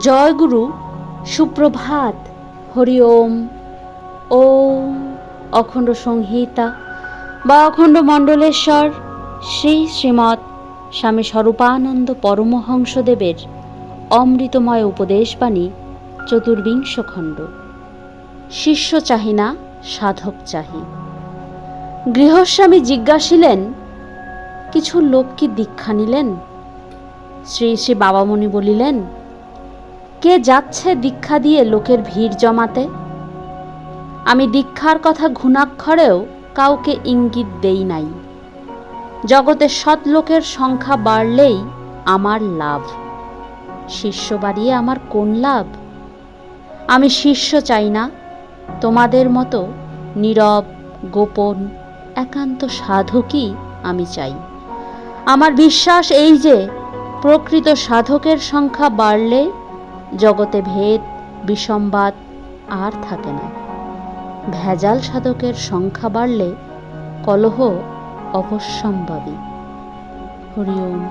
জয় গুরু সুপ্রভাত, হরি ওম। ওম অখণ্ড সংহিতা বা অখণ্ড মণ্ডলেশ্বর, শ্রী শ্রীমৎ স্বামী স্বরূপানন্দ পরমহংসদেবের অমৃতময় উপদেশবাণী, চতুর্বিংশ খণ্ড। শিষ্য চাহি না সাধক চাহি। গৃহস্বামী জিজ্ঞাসিলেন, কিছু লোক কি দীক্ষা নিলেন? শ্রী শ্রী বাবামণি বলিলেন কে যাচ্ছে দীক্ষা দিয়ে লোকের ভিড় জমাতে? আমি দীক্ষার কথা ঘুণাক্ষরেও কাউকে ইঙ্গিত দেই নাই। জগতে সৎ লোকের সংখ্যা বাড়লেই আমার লাভ। শিষ্য বাড়িয়ে আমার কোন লাভ? আমি শিষ্য চাই না, তোমাদের মতো নীরব, গোপন, একান্ত সাধকই আমি চাই। আমার বিশ্বাস এই যে, প্রকৃত সাধকের সংখ্যা বাড়লে জগতে ভেদ বিসম্বাদ আর থাকে না। ভেজাল সাধকের সংখ্যা বাড়লে কলহ অবশ্যম্ভাবী। হরি ওম।